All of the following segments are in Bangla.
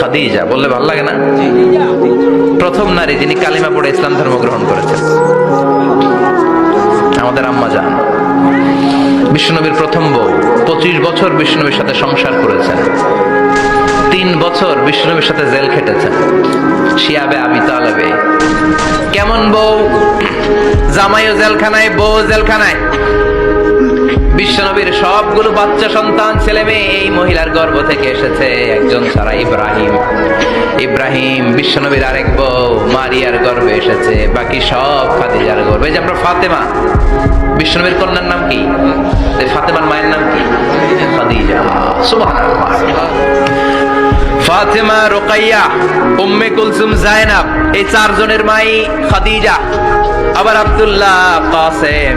খাদিজা, বললে ভালো লাগে না? প্রথম নারী যিনি কালিমা পড়ে ইসলাম ধর্ম গ্রহণ করেছেন। আমাদের আম্মা জান বিষ্ণুনবীর প্রথম বউ, পঁচিশ বছর বিষ্ণুনবীর সাথে সংসার করেছেন। তিন বছর বিষ্ণুনবীর সাথে জেল খেটেছেন। শিয়াবে আবি তালেবে। কেমন বউ? জামাইও জেলখানায় বউ জেলখানায়। বিশ্বনবীর সবগুলো বাচ্চা সন্তান, ছেলে মেয়ে এই মহিলার গর্ভ থেকে এসেছে একজন ছাড়া ইব্রাহিম। ইব্রাহিম বিশ্বনবীর আরেক বউ মারিয়ার গর্ভে এসেছে, বাকি সব খাদিজার গর্ভে। যে আমরা ফাতেমা, বিশ্বনবীর কন্যার নাম কি? ফাতেমার মায়ের নাম কি? খাদিজা। ফাতেমা রোকাইয়া, উম্মে কুলসুম জায়নাব, এই চারজনের মাই খাদিজা, আবার আব্দুল্লাহ কাসেম।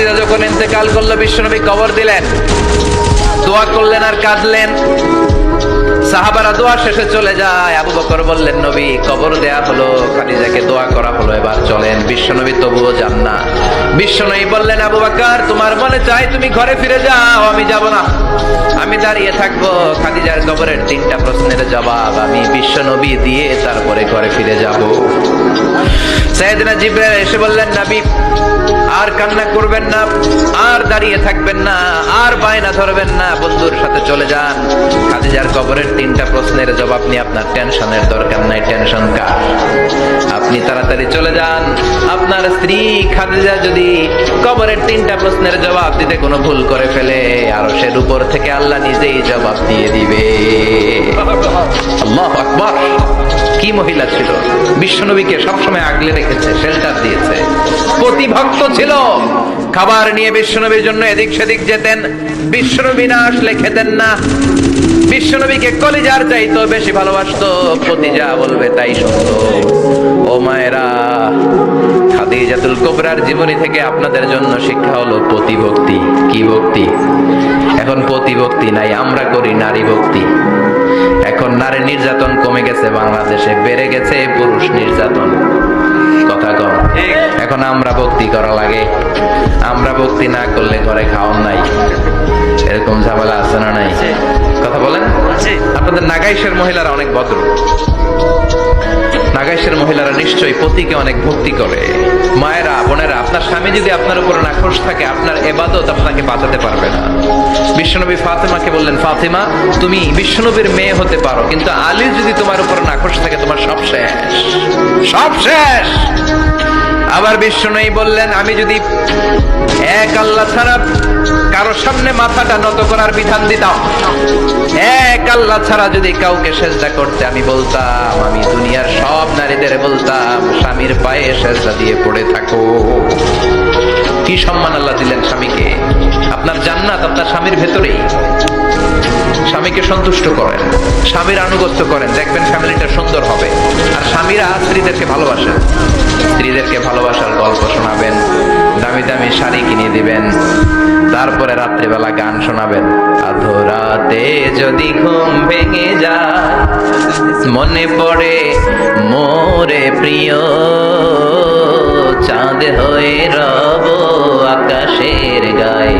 খাদিজা যখন ইন্তেকাল করল, বিশ্বনবী কবর দিলেন। দোয়া করলেন আর কাঁদলেন। সাহাবারা দোয়া শেষে চলে যায়। আবু বকর বললেন, নবী, কবর দেয়া হলো, খাদিজাকে দোয়া করা হলো, এবার চলেন। বিশ্বনবী তবুও যান না। বিশ্বনবী বললেন, আবু বকর, তোমার মনে চাই তুমি ঘরে ফিরে যাও, আমি যাব না। আমি দাঁড়িয়ে থাকব খাদিজার কবরের তিনটা প্রশ্নের জবাব। আমি বিশ্ব নবী দিয়ে তারপরে ঘরে ফিরে যাব। সাইয়েদনা জিব্রাইল এসে বললেন, নবী, আর কান্না করবেন না, আর দাঁড়িয়ে থাকবেন না, আর বায়না ধরবেন না, বন্ধুর সাথে চলে যান। খাদিজার কবরের তিনটা প্রশ্নের জবাব নিয়ে আপনার টেনশনের দরকার নাই, টেনশন কার? আপনি তাড়াতাড়ি চলে যান। আপনার স্ত্রী খাদিজা যদি কবরের তিনটা প্রশ্নের জবাব দিতে কোনো ভুল করে ফেলে আর সের উপর থেকে আল্লাহ নিজেই জবাব দিয়ে দিবে। আল্লাহ আকবার। কি মহিলা ছিল? বিশ্বনবীকে সবসময় আগলে রেখেছে শেল্টার দিয়েছে। প্রতিভক্ত ছিল। খাবার নিয়ে বিশ্বনবীর জন্য এদিক সেদিক যেতেন। বিশ্বনবী না আসলে খেতেন না। বিশ্বনবীকে কলিজার চাইতো বেশি ভালোবাসতো। প্রতি যা বলবে তাই শুনতো ও মায়েরা খাদি খাদিজাতুল কোবরার জীবনী থেকে আপনাদের জন্য শিক্ষা হলো প্রতিভক্তি। কি ভক্তি? এখন প্রতিভক্তি নাই আমরা করি নারী ভক্তি এখন নারী নির্যাতন কমে গেছে বাংলাদেশে বেড়ে গেছে পুরুষ নির্যাতন। কথা কম। এখন আমরা ভক্তি করা লাগে। আমরা ভক্তি না করলে ঘরে খাওয়ান নাই। এরকম ঝামেলা আছে না নাই? কথা বলেন? আপনাদের নাগাইশের মহিলারা অনেক ভদ্র। নাগাইশের মহিলারা নিশ্চয়ই পতিকে অনেক ভক্তি করে। মায়েরা, বোনেরা, আপনার স্বামী যদি আপনার উপর নাখোশ থাকে, আপনার এবাদত আপনাকে বাঁচাতে পারবে না। বিশ্বনবী ফাতেমাকে বললেন, ফাতেমা, তুমি বিশ্বনবীর মেয়ে হতে পারো, কিন্তু আলী যদি তোমার উপর নাখোশ থাকে, তোমার সব শেষ। সব শেষ! আবার বিশ্বনবী বললেন, আমি যদি এক আল্লাহ ছাড়া কারও সামনে মাথাটা নত করার বিধান দিতাম, এক আল্লাহ ছাড়া যদি কাউকে সেজদা করতে আমি বলতাম, আমি নারীদের বলতাম স্বামীর পায়ে সেজদা দিয়ে পড়ে থাকো। কি সম্মান আল্লাহ দিলেন স্বামীকে? আপনার জান্নাত আপনার স্বামীর ভেতরেই। স্বামীকে সন্তুষ্ট করেন, স্বামীর আনুগত্য করেন। দেখবেন ফ্যামিলিটা সুন্দর হবে। আর স্বামীরা স্ত্রীদেরকে ভালোবাসেন। স্ত্রীদেরকে ভালোবাসার গল্প শোনাবেন, দামি দামি শাড়ি কিনে দিবেন, তারপরে রাত্রিবেলা গান শোনাবেন। আধরাতে যদি ঘুম ভেঙে যায়, মনে পড়ে প্রিয় চাঁদ হয়ে রব আকাশের গায়ে।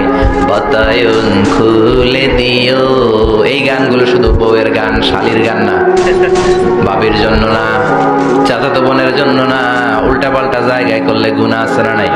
বাতায়ন খুলে দিও। এই গানগুলো শুধু বউয়ের গান, শালির গান না। বাবির জন্য না, চাচাতো বোনের জন্য না উল্টা পাল্টা জায়গায় করলে গুণা আছে না নাই?